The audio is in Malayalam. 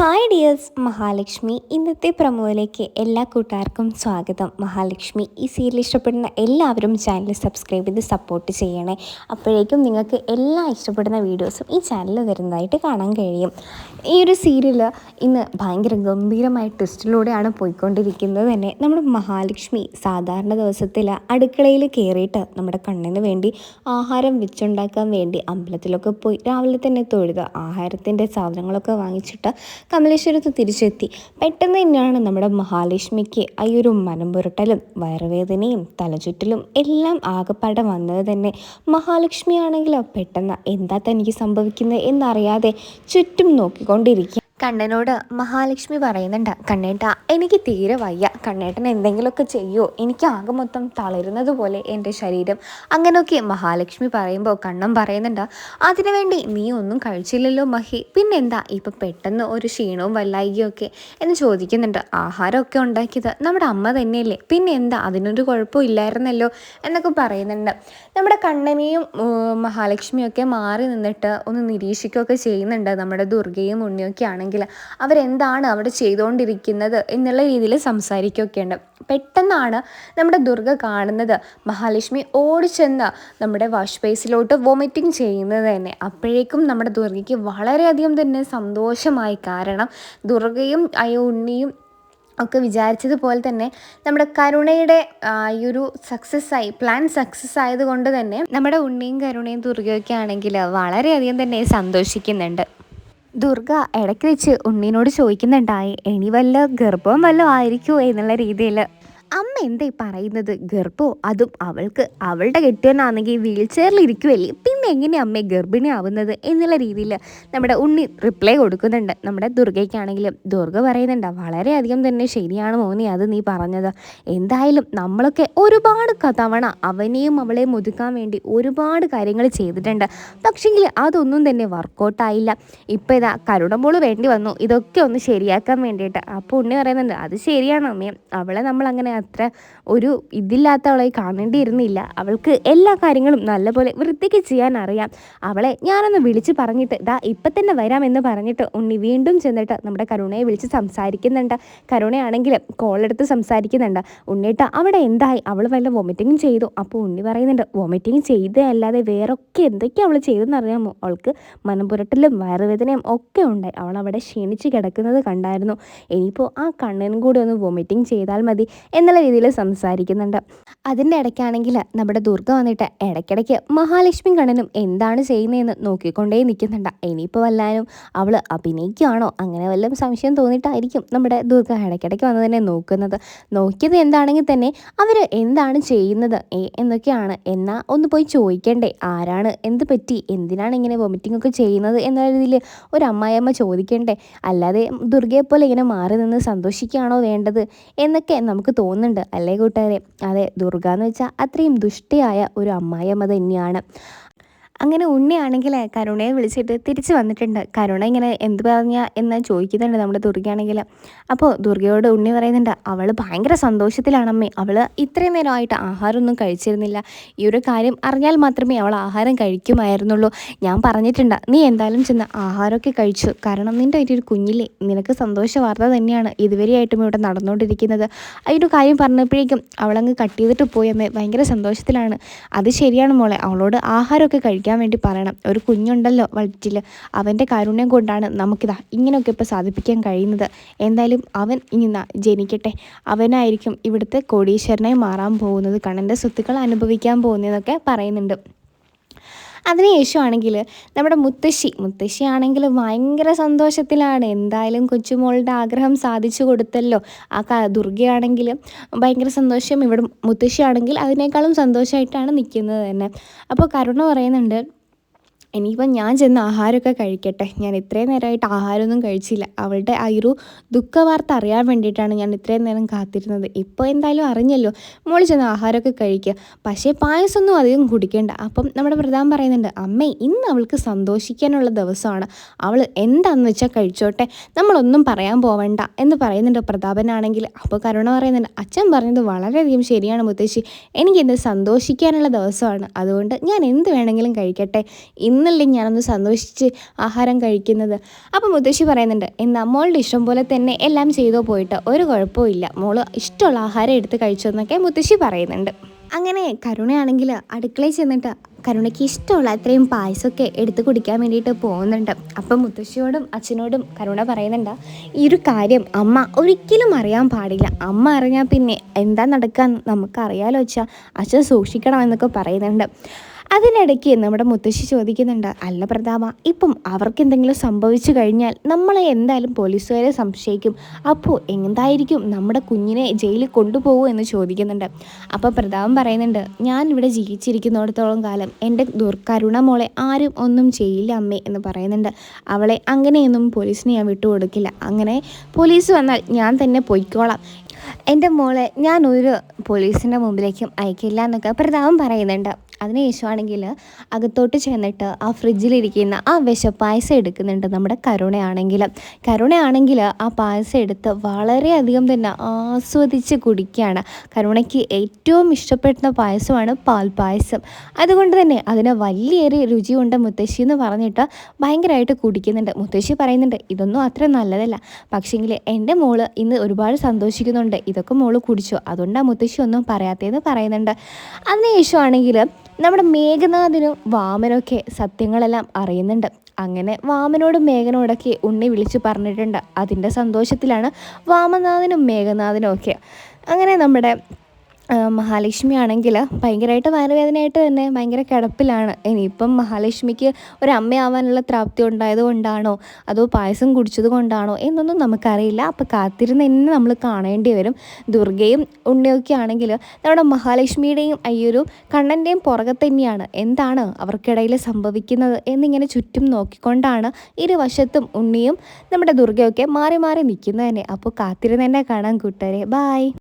ഹായ് ഡിയേഴ്സ് മഹാലക്ഷ്മി ഇന്നത്തെ പ്രമോയിലേക്ക് എല്ലാ കൂട്ടുകാർക്കും സ്വാഗതം. മഹാലക്ഷ്മി ഈ സീരിയൽ ഇഷ്ടപ്പെടുന്ന എല്ലാവരും ചാനൽ സബ്സ്ക്രൈബ് ചെയ്ത് സപ്പോർട്ട് ചെയ്യണേ. അപ്പോഴേക്കും നിങ്ങൾക്ക് എല്ലാ ഇഷ്ടപ്പെടുന്ന വീഡിയോസും ഈ ചാനലിൽ വരുന്നതായിട്ട് കാണാൻ കഴിയും. ഈ ഒരു സീരിയൽ ഇന്ന് ഭയങ്കര ഗംഭീരമായ ട്വിസ്റ്റിലൂടെയാണ് പോയിക്കൊണ്ടിരിക്കുന്നത് തന്നെ. നമ്മുടെ മഹാലക്ഷ്മി സാധാരണ ദിവസത്തിൽ അടുക്കളയിൽ കയറിയിട്ട് നമ്മുടെ കണ്ണിന് വേണ്ടി ആഹാരം വെച്ചുണ്ടാക്കാൻ വേണ്ടി അമ്പലത്തിലൊക്കെ പോയി രാവിലെ തന്നെ തൊഴുത് ആഹാരത്തിന്റെ സാധനങ്ങളൊക്കെ വാങ്ങിച്ചിട്ട് കമലേശ്വരത്ത് തിരിച്ചെത്തി. പെട്ടെന്ന് തന്നെയാണ് നമ്മുടെ മഹാലക്ഷ്മിക്ക് ആ ഒരു മനംപുരട്ടലും വയറുവേദനയും തലചുറ്റലും എല്ലാം ആകപ്പാടെ വന്നത് തന്നെ. മഹാലക്ഷ്മി ആണെങ്കിലോ പെട്ടെന്ന് എന്താ തനിക്ക് സംഭവിക്കുന്നത് എന്നറിയാതെ ചുറ്റും നോക്കിക്കൊണ്ടിരിക്കുക കണ്ണനോട് മഹാലക്ഷ്മി പറയുന്നുണ്ട് കണ്ണേട്ട എനിക്ക് തീരെ വയ്യ. കണ്ണേട്ടൻ എന്തെങ്കിലുമൊക്കെ ചെയ്യുമോ എനിക്ക് ആകെ മൊത്തം തളരുന്നത് പോലെ എന്റെ ശരീരം. അങ്ങനെയൊക്കെ മഹാലക്ഷ്മി പറയുമ്പോൾ കണ്ണൻ പറയുന്നുണ്ട് അതിനുവേണ്ടി നീ ഒന്നും കഴിച്ചില്ലല്ലോ മഹി. പിന്നെന്താ ഇപ്പം പെട്ടെന്ന് ഒരു ക്ഷീണവും വല്ലായികയൊക്കെ എന്ന് ചോദിക്കുന്നുണ്ട് ആഹാരമൊക്കെ ഉണ്ടാക്കിയത് നമ്മുടെ അമ്മ തന്നെയല്ലേ? പിന്നെ എന്താ അതിനൊരു കുഴപ്പവും ഇല്ലായിരുന്നല്ലോ? എന്നൊക്കെ പറയുന്നുണ്ട്. നമ്മുടെ കണ്ണനെയും മഹാലക്ഷ്മിയൊക്കെ മാറി നിന്നിട്ട് ഒന്ന് നിരീക്ഷിക്കുകയൊക്കെ ചെയ്യുന്നുണ്ട് നമ്മുടെ ദുർഗയും ഉണ്ണിയൊക്കെ ആണെങ്കിൽ അവരെന്താണ് അവിടെ ചെയ്തുകൊണ്ടിരിക്കുന്നത് എന്നുള്ള രീതിയിൽ സംസാരിക്കുകയൊക്കെ ഉണ്ട്. പെട്ടെന്നാണ് നമ്മുടെ ദുർഗ കാണുന്നത്. മഹാലക്ഷ്മി ഓടിച്ചെന്ന് നമ്മുടെ വാഷ് ബേസിലോട്ട് വോമിറ്റിംഗ് ചെയ്യുന്നത് തന്നെ. അപ്പോഴേക്കും നമ്മുടെ ദുർഗയ്ക്ക് വളരെയധികം തന്നെ സന്തോഷമായി. കാരണം ദുർഗയും അയ്യോ ഉണ്ണിയും ഒക്കെ വിചാരിച്ചതുപോലെ തന്നെ നമ്മുടെ കരുണയുടെ ഈ ഒരു സക്സസ് ആയി പ്ലാൻ സക്സസ് ആയതുകൊണ്ട് തന്നെ നമ്മുടെ ഉണ്ണിയും കരുണയും ദുർഗയൊക്കെ ആണെങ്കിൽ വളരെയധികം തന്നെ സന്തോഷിക്കുന്നുണ്ട്. ദുർഗ ഇടയ്ക്ക് വെച്ച് ഉണ്ണീനോട് ചോദിക്കുന്നുണ്ടായി ഇനി വല്ല ഗർഭം വല്ലതും ആയിരിക്കുമോ എന്നുള്ള രീതിയിൽ അമ്മ എന്തേ പറയുന്നത്? ഗർഭോ? അതും അവൾക്ക് അവളുടെ കെട്ടിയവനാണെങ്കിൽ വീൽ ചെയറിൽ ഇരിക്കുമല്ലേ പിന്നെ എങ്ങനെയാണ് അമ്മയെ ഗർഭിണിയാവുന്നത് എന്നുള്ള രീതിയിൽ നമ്മുടെ ഉണ്ണി റിപ്ലൈ കൊടുക്കുന്നുണ്ട്. നമ്മുടെ ദുർഗയ്ക്കാണെങ്കിലും. ദുർഗ പറയുന്നുണ്ട് വളരെയധികം തന്നെ ശരിയാണ് മോനി അത് നീ പറഞ്ഞത്. എന്തായാലും നമ്മളൊക്കെ ഒരുപാട് തവണ അവനെയും അവളെയും ഒതുക്കാൻ വേണ്ടി ഒരുപാട് കാര്യങ്ങൾ ചെയ്തിട്ടുണ്ട്. പക്ഷെങ്കിൽ അതൊന്നും തന്നെ വർക്കൗട്ടായില്ല ഇപ്പോൾ ഇതാ കരുടമ്പോൾ വേണ്ടി വന്നു. ഇതൊക്കെ ഒന്ന് ശരിയാക്കാൻ വേണ്ടിയിട്ട്. അപ്പോൾ ഉണ്ണി പറയുന്നുണ്ട് അത് ശരിയാണ് അമ്മയും അവളെ നമ്മൾ അങ്ങനെ അത്ര ഒരു ഇതില്ലാത്ത അവളെ കാണേണ്ടിയിരുന്നില്ല. അവൾക്ക് എല്ലാ കാര്യങ്ങളും നല്ലപോലെ വൃത്തിക്ക് ചെയ്യാൻ അറിയാം. അവളെ ഞാനൊന്ന് വിളിച്ച് പറഞ്ഞിട്ട് ദാ ഇപ്പം തന്നെ വരാമെന്ന് പറഞ്ഞിട്ട് ഉണ്ണി വീണ്ടും ചെന്നിട്ട് നമ്മുടെ കരുണയെ വിളിച്ച് സംസാരിക്കുന്നുണ്ട്. കരുണയാണെങ്കിൽ കോളെടുത്ത് സംസാരിക്കുന്നുണ്ട്. ഉണ്ണിയിട്ട് അവിടെ എന്തായി? അവൾ വല്ല വോമിറ്റിങ്ങും ചെയ്തു. അപ്പോൾ ഉണ്ണി പറയുന്നുണ്ട് വൊമിറ്റിങ് ചെയ്തേ അല്ലാതെ വേറൊക്കെ എന്തൊക്കെയാണ് അവൾ ചെയ്തെന്ന് അറിയാമോ? അവൾക്ക് മനംപുരട്ടലും വയറുവേദനയും ഒക്കെ ഉണ്ടായി. അവൾ അവിടെ ക്ഷീണിച്ച് കിടക്കുന്നത് കണ്ടായിരുന്നു. ഇനിയിപ്പോൾ ആ കണ്ണനും കൂടി ഒന്ന് വൊമിറ്റിംഗ് ചെയ്താൽ മതി എന്നുള്ള രീതിയിൽ സംസാരിക്കുന്നുണ്ട്. അതിന്റെ ഇടയ്ക്കാണെങ്കിൽ നമ്മുടെ ദുർഗ വന്നിട്ട് ഇടയ്ക്കിടയ്ക്ക് മഹാലക്ഷ്മി കണ്ണനും എന്താണ് ചെയ്യുന്നതെന്ന് നോക്കിക്കൊണ്ടേ നിൽക്കുന്നുണ്ട്. ഇനിയിപ്പോൾ വല്ലാനും അവൾ അഭിനയിക്കുകയാണോ അങ്ങനെ വല്ലതും സംശയം തോന്നിയിട്ടായിരിക്കും നമ്മുടെ ദുർഗ ഇടയ്ക്കിടയ്ക്ക് വന്ന് തന്നെ നോക്കുന്നത്. നോക്കിയത് എന്താണെങ്കിൽ തന്നെ അവർ എന്താണ് ചെയ്യുന്നത് എന്നൊക്കെയാണ്. എന്നാൽ ഒന്ന് പോയി ചോദിക്കണ്ടേ ആരാണ് എന്ത് പറ്റി എന്തിനാണ് ഇങ്ങനെ വൊമിറ്റിംഗ് ഒക്കെ ചെയ്യുന്നത് എന്ന രീതിയിൽ ഒരു അമ്മായിയമ്മ ചോദിക്കണ്ടേ. അല്ലാതെ ദുർഗയെ പോലെ ഇങ്ങനെ മാറി നിന്ന് സന്തോഷിക്കുകയാണോ വേണ്ടത് എന്നൊക്കെ നമുക്ക് തോന്നുന്നുണ്ട്. അല്ലേ കൂട്ടുകാരെ? അതെ ദുർഗ എന്ന് വെച്ചാൽ അത്രയും ദുഷ്ടയായ ഒരു അമ്മായിയമ്മ തന്നെയാണ്. അങ്ങനെ ഉണ്ണിയാണെങ്കിൽ കരുണയെ വിളിച്ചിട്ട് തിരിച്ച് വന്നിട്ടുണ്ട്. കരുണ ഇങ്ങനെ എന്ത് പറഞ്ഞ എന്ന് ചോദിക്കുന്നുണ്ട് നമ്മുടെ ദുർഗയാണെങ്കിൽ. അപ്പോൾ ദുർഗയോട് ഉണ്ണി പറയുന്നുണ്ട് അവൾ ഭയങ്കര സന്തോഷത്തിലാണമ്മേ. അവൾ ഇത്രയും നേരമായിട്ട് ആഹാരമൊന്നും കഴിച്ചിരുന്നില്ല. ഈ ഒരു കാര്യം അറിഞ്ഞാൽ മാത്രമേ അവൾ ആഹാരം കഴിക്കുമായിരുന്നുള്ളൂ. ഞാൻ പറഞ്ഞിട്ടുണ്ട് നീ എന്തായാലും ചെന്ന് ആഹാരമൊക്കെ കഴിച്ചു. കാരണം നിന്റെ ഒരു കുഞ്ഞിലെ നിനക്ക് സന്തോഷ വാർത്ത തന്നെയാണ് ഇതുവരെയായിട്ടും ഇവിടെ നടന്നുകൊണ്ടിരിക്കുന്നത്. ആ ഒരു കാര്യം പറഞ്ഞപ്പോഴേക്കും അവളങ്ങ് കട്ട് ചെയ്തിട്ട് പോയമ്മേ ഭയങ്കര സന്തോഷത്തിലാണ്. അത് ശരിയാണ് മോളെ. അവളോട് ആഹാരമൊക്കെ കഴിക്കാൻ വേണ്ടി പറയണം. ഒരു കുഞ്ഞുണ്ടല്ലോ വയറ്റിൽ അവന്റെ കാരുണ്യം കൊണ്ടാണ് നമുക്കിതാ ഇങ്ങനെയൊക്കെ ഇപ്പോൾ സാധിപ്പിക്കാൻ കഴിയുന്നത്. എന്തായാലും അവൻ ഇനി ജനിക്കട്ടെ. അവനായിരിക്കും ഇവിടുത്തെ കോടീശ്വരനായി മാറാൻ പോകുന്നത്. കണ്ണന്റെ സ്വത്തുക്കൾ അനുഭവിക്കാൻ പോകുന്നതെന്നൊക്കെ പറയുന്നുണ്ട്. അതിനുശേഷം ആണെങ്കിൽ നമ്മുടെ മുത്തശ്ശി മുത്തശ്ശി ആണെങ്കിൽ ഭയങ്കര സന്തോഷത്തിലാണ്. എന്തായാലും കൊച്ചുമോളുടെ ആഗ്രഹം സാധിച്ചു കൊടുത്തല്ലോ. ആ ദുർഗയാണെങ്കിൽ ഭയങ്കര സന്തോഷം. ഇവിടെ മുത്തശ്ശി ആണെങ്കിൽ അതിനേക്കാളും സന്തോഷമായിട്ടാണ് നിൽക്കുന്നത് തന്നെ. അപ്പോൾ കരുണ പറയുന്നുണ്ട് ഇനിയിപ്പം ഞാൻ ചെന്ന് ആഹാരമൊക്കെ കഴിക്കട്ടെ. ഞാൻ ഇത്രയും നേരമായിട്ട് ആഹാരമൊന്നും കഴിച്ചില്ല. അവളുടെ ആ ഒരു ദുഃഖവാർത്ത അറിയാൻ വേണ്ടിയിട്ടാണ് ഞാൻ ഇത്രയും നേരം കാത്തിരുന്നത്. ഇപ്പോൾ എന്തായാലും അറിഞ്ഞല്ലോ. മോൾ ചെന്ന് ആഹാരമൊക്കെ കഴിക്കുക. പക്ഷേ പായസമൊന്നും അധികം കുടിക്കേണ്ട. അപ്പം നമ്മുടെ പ്രധാൻ പറയുന്നുണ്ട് അമ്മേ ഇന്ന് അവൾക്ക് സന്തോഷിക്കാനുള്ള ദിവസമാണ്. അവൾ എന്താണെന്ന് വെച്ചാൽ കഴിച്ചോട്ടെ. നമ്മളൊന്നും പറയാൻ പോവണ്ട എന്ന് പറയുന്നുണ്ട് പ്രതാപനാണെങ്കിൽ. അപ്പോൾ കരുണ പറയുന്നുണ്ട് അച്ഛൻ പറഞ്ഞത് വളരെയധികം ശരിയാണ് മുത്തശ്ശി. എനിക്കിന്ന് സന്തോഷിക്കാനുള്ള ദിവസമാണ്. അതുകൊണ്ട് ഞാൻ എന്ത് വേണമെങ്കിലും കഴിക്കട്ടെ. ഇന്ന് ഇന്നല്ലേ ഞാനൊന്ന് സന്തോഷിച്ച് ആഹാരം കഴിക്കുന്നത്. അപ്പോൾ മുത്തശ്ശി പറയുന്നുണ്ട് എന്നാൽ മോളുടെ ഇഷ്ടം പോലെ തന്നെ എല്ലാം ചെയ്തോ പോയിട്ട് ഒരു കുഴപ്പമില്ല മോൾ ഇഷ്ടമുള്ള ആഹാരം എടുത്ത് കഴിച്ചു എന്നൊക്കെ മുത്തശ്ശി പറയുന്നുണ്ട്. അങ്ങനെ കരുണയാണെങ്കിൽ അടുക്കളയിൽ ചെന്നിട്ട് കരുണയ്ക്ക് ഇഷ്ടമുള്ള അത്രയും പായസമൊക്കെ എടുത്ത് കുടിക്കാൻ വേണ്ടിയിട്ട് പോകുന്നുണ്ട്. അപ്പം മുത്തശ്ശിയോടും അച്ഛനോടും കരുണ പറയുന്നുണ്ട് ഈ ഒരു കാര്യം അമ്മ ഒരിക്കലും അറിയാൻ പാടില്ല. അമ്മ അറിഞ്ഞാൽ പിന്നെ എന്താ നടക്കാൻ നമുക്കറിയാലോ വെച്ചാൽ അച്ഛൻ സൂക്ഷിക്കണം എന്നൊക്കെ പറയുന്നുണ്ട്. അതിനിടയ്ക്ക് നമ്മുടെ മുത്തശ്ശി ചോദിക്കുന്നുണ്ട് അല്ല പ്രതാപ ഇപ്പം അവർക്ക് എന്തെങ്കിലും സംഭവിച്ചു കഴിഞ്ഞാൽ നമ്മളെ എന്തായാലും പോലീസുകാരെ സംശയിക്കും. അപ്പോൾ എന്തായിരിക്കും നമ്മുടെ കുഞ്ഞിനെ ജയിലിൽ കൊണ്ടുപോകൂ എന്ന് ചോദിക്കുന്നുണ്ട്. അപ്പോൾ പ്രതാപം പറയുന്നുണ്ട് ഞാൻ ഇവിടെ ജീവിച്ചിരിക്കുന്നിടത്തോളം കാലം എന്റെ ദുർക്കരുണ മോളെ ആരും ഒന്നും ചെയ്യില്ല അമ്മേ എന്ന് പറയുന്നുണ്ട്. അവളെ അങ്ങനെയൊന്നും പോലീസിനെ ഞാൻ വിട്ടുകൊടുക്കില്ല. അങ്ങനെ പോലീസ് വന്നാൽ ഞാൻ തന്നെ പൊയ്ക്കോളാം. എന്റെ മോളെ ഞാൻ ഒരു പോലീസിന്റെ മുമ്പിലേക്കും അയക്കില്ല എന്നൊക്കെ പ്രതാപം പറയുന്നുണ്ട്. അതിനുശേഷമാണെങ്കിൽ അകത്തോട്ട് ചെന്നിട്ട് ആ ഫ്രിഡ്ജിലിരിക്കുന്ന ആ വിഷപ്പായസം എടുക്കുന്നുണ്ട് നമ്മുടെ കരുണയാണെങ്കിൽ. കരുണയാണെങ്കിൽ ആ പായസം എടുത്ത് വളരെയധികം തന്നെ ആസ്വദിച്ച് കുടിക്കുകയാണ്. കരുണയ്ക്ക് ഏറ്റവും ഇഷ്ടപ്പെടുന്ന പായസമാണ് പാൽ പായസം. അതുകൊണ്ട് തന്നെ അതിന് വലിയൊരു രുചിയുണ്ട് മുത്തശ്ശി എന്ന് പറഞ്ഞിട്ട് ഭയങ്കരമായിട്ട് കുടിക്കുന്നുണ്ട്. മുത്തശ്ശി പറയുന്നുണ്ട് ഇതൊന്നും അത്ര നല്ലതല്ല. പക്ഷേങ്കിൽ എന്റെ മോൾ ഇന്ന് ഒരുപാട് സന്തോഷിക്കുന്നുണ്ട്. ഇതൊക്കെ മോൾ കുടിച്ചു. അതുകൊണ്ടാണ് മുത്തശ്ശി ഒന്നും പറയാത്തതെന്ന് പറയുന്നുണ്ട്. അതിനുശേഷമാണെങ്കിൽ നമ്മുടെ മേഘനാഥിനും വാമനൊക്കെ സത്യങ്ങളെല്ലാം അറിയുന്നുണ്ട്. അങ്ങനെ വാമനോടും മേഘനോടൊക്കെ ഉണ്ണി വിളിച്ച് പറഞ്ഞിട്ടുണ്ട്. അതിന്റെ സന്തോഷത്തിലാണ് വാമനാഥനും മേഘനാഥനും ഒക്കെ. അങ്ങനെ നമ്മുടെ മഹാലക്ഷ്മി ആണെങ്കിൽ ഭയങ്കരമായിട്ട് വയറുവേദനയായിട്ട് തന്നെ ഭയങ്കര കിടപ്പിലാണ്. ഇനിയിപ്പം മഹാലക്ഷ്മിക്ക് ഒരു അമ്മയാവാനുള്ള പ്രാപ്തി ഉണ്ടായത് കൊണ്ടാണോ? അതോ പായസം കുടിച്ചത് കൊണ്ടാണോ? എന്നൊന്നും നമുക്കറിയില്ല. അപ്പോൾ കാത്തിരുന്ന് തന്നെ നമ്മൾ കാണേണ്ടി വരും. ദുർഗയും ഉണ്ണിയൊക്കെ ആണെങ്കിൽ നമ്മുടെ മഹാലക്ഷ്മിയുടെയും അയ്യൊരു കണ്ണന്റെയും പുറകെ തന്നെയാണ്. എന്താണ് അവർക്കിടയിൽ സംഭവിക്കുന്നത് എന്നിങ്ങനെ ചുറ്റും നോക്കിക്കൊണ്ടാണ് ഇരുവശത്തും ഉണ്ണിയും നമ്മുടെ ദുർഗയൊക്കെ മാറി മാറി നിൽക്കുന്നത് തന്നെ. അപ്പോൾ കാത്തിരുന്ന് തന്നെ കാണാൻ കൂട്ടുകാരെ. ബായ്